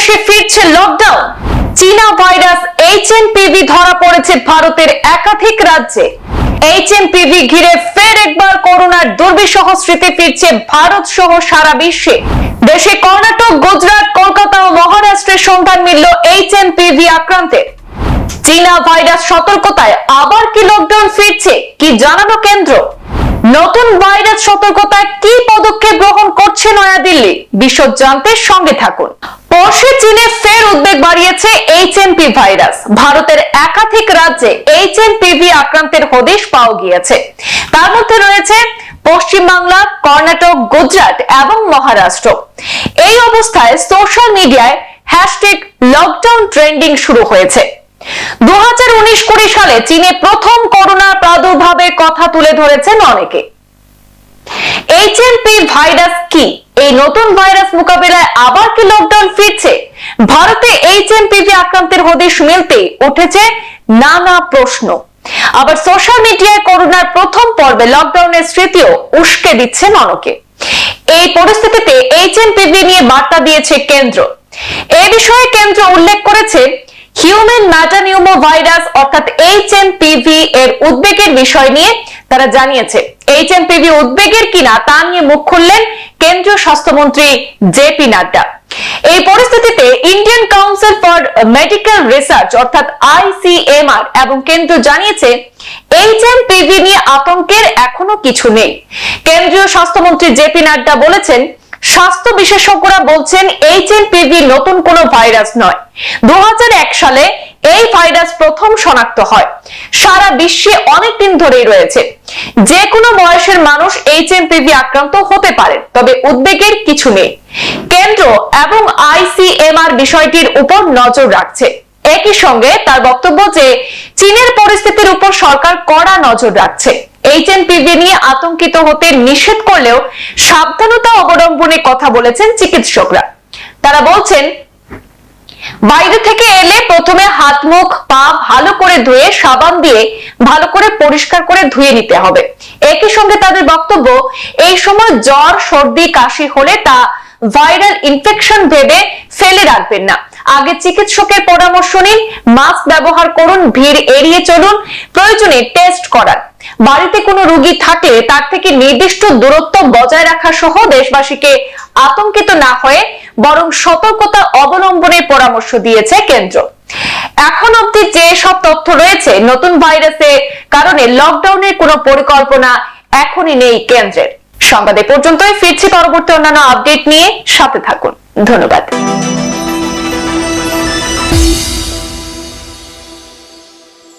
দেশে ফিরছে লকডাউন চীনা ভাইরাস এইচএনপিভি ধরা পড়েছে ভারতের একাধিক রাজ্যে। এইচএনপিভি ঘিরে ফের একবার করোনার দুর্বিষহ স্মৃতি ফিরছে ভারত সহ সারা বিশ্বে। দেশে কর্ণাটক, গুজরাট, কলকাতা ও মহারাষ্ট্রের সন্ধান মিলল এইচএনপিভি আক্রান্তের। চীনা ভাইরাস সতর্কতায় আবার কি লকডাউন ফিরছে, কি জানানো কেন্দ্র? নতুন ভাইরাস সতর্কতায় কি পদক্ষেপ গ্রহণ করছে নয়াদিল্লি? বিশদ জানতে সঙ্গে থাকুন। পরশু চীনে ফের উদ্বেগ বাড়িয়েছে এইচএমপি ভাইরাস। ভারতের একাধিক রাজ্যে এইচএমপিভি আক্রান্তের হদিশ পাওয়া গিয়েছে। তার মধ্যে রয়েছে পশ্চিমবাংলা, কর্ণাটক, গুজরাট এবং মহারাষ্ট্র। এই অবস্থায় সোশ্যাল মিডিয়ায় হ্যাশট্যাগ লকডাউন ট্রেন্ডিং শুরু হয়েছে। দু হাজার সালে চীনে প্রথম কথা তুলে ধরেছেন অনেকে। এইচএনপি ভাইরাস কি? এই নতুন ভাইরাস মোকাবিলায় আবার কি লকডাউন ফিরছে? ভারতে এইচএনপিভি আক্রান্তের হদিশ মিলতে উঠেছে নানা প্রশ্ন। আবার সোশ্যাল মিডিয়ায় করোনার প্রথম পর্বে লকডাউনের স্মৃতিও উস্কে দিচ্ছেন অনেকে। এই পরিস্থিতিতে এইচএনপিভি নিয়ে বার্তা দিয়েছে কেন্দ্র। এ বিষয়ে কেন্দ্র উল্লেখ করেছে হিউম্যান ম্যাটানিউমো ভাইরাস অর্থাৎ এইচএমপিভি এর উদ্বেগের বিষয় নিয়ে তারা জানিয়েছে এইচএমপিভি উদ্বেগের কিনা তা নিয়ে মুখ খুললেন কেন্দ্রীয় স্বাস্থ্যমন্ত্রী জেপি নাড্ডা। এই পরিস্থিতিতে Indian Council for Medical Research অর্থাৎ আইসিএমআর এবং কেন্দ্র জানিয়েছে এইচএমপিভি নিয়ে আতঙ্কের এখনও কিছু নেই। কেন্দ্রীয় স্বাস্থ্যমন্ত্রী জেপি নাড্ডা বলেছেন, স্বাস্থ্য বিশেষজ্ঞরা বলছেন এইচএনপিভি নতুন কোনো ভাইরাস নয়। দু সালে এই ভাইরাস প্রথম শনাক্ত হয়। সারা বিশ্বে অনেক দিন ধরেই রয়েছে। যে কোনো বয়সের মানুষ এইচএনপিভি আক্রান্ত হতে পারে, তবে উদ্বেগের কিছু নেই। কেন্দ্র এবং আইসিএমআর বিষয়টির উপর নজর রাখছে। একই সঙ্গে তার বক্তব্য যে, চীনের পরিস্থিতির উপর সরকার কড়া নজর রাখছে। এইচএনপিভি নিয়ে আতঙ্কিত হতে নিষেধ করলেও সাবধানতা অবলম্বনে কথা বলেছেন চিকিৎসকরা। তারা বলছেন বাইরে থেকে এলে প্রথমে হাত, মুখ, পা ভালো করে ধুয়ে সাবান দিয়ে ভালো করে পরিষ্কার করে ধুয়ে নিতে হবে। একই সঙ্গে তাদের বক্তব্য, এই সময় জ্বর, সর্দি, কাশি হলে তা ভাইরাল ইনফেকশন ভেবে ফেলে রাখবেন না। আগে চিকিৎসকের পরামর্শ নিন, মাস্ক ব্যবহার করুন, ভিড় এড়িয়ে চলুন, প্রয়োজনে টেস্ট করান। বাড়িতে কোনো রোগী থাকলে তার থেকে নির্দিষ্ট দূরত্ব বজায় রাখা সহ দেশবাসীকে আতঙ্কিত না হয়ে বরং সতর্কতা অবলম্বনের পরামর্শ দিয়েছে কেন্দ্র। এখন অবধি যে সব তথ্য রয়েছে, নতুন ভাইরাসের কারণে লকডাউনের কোনো পরিকল্পনা এখনই নেই কেন্দ্রের। সংবাদ এ পর্যন্তই, ফিরছি পরবর্তী অন্যান্য আপডেট নিয়ে, সাথে থাকুন। ধন্যবাদ।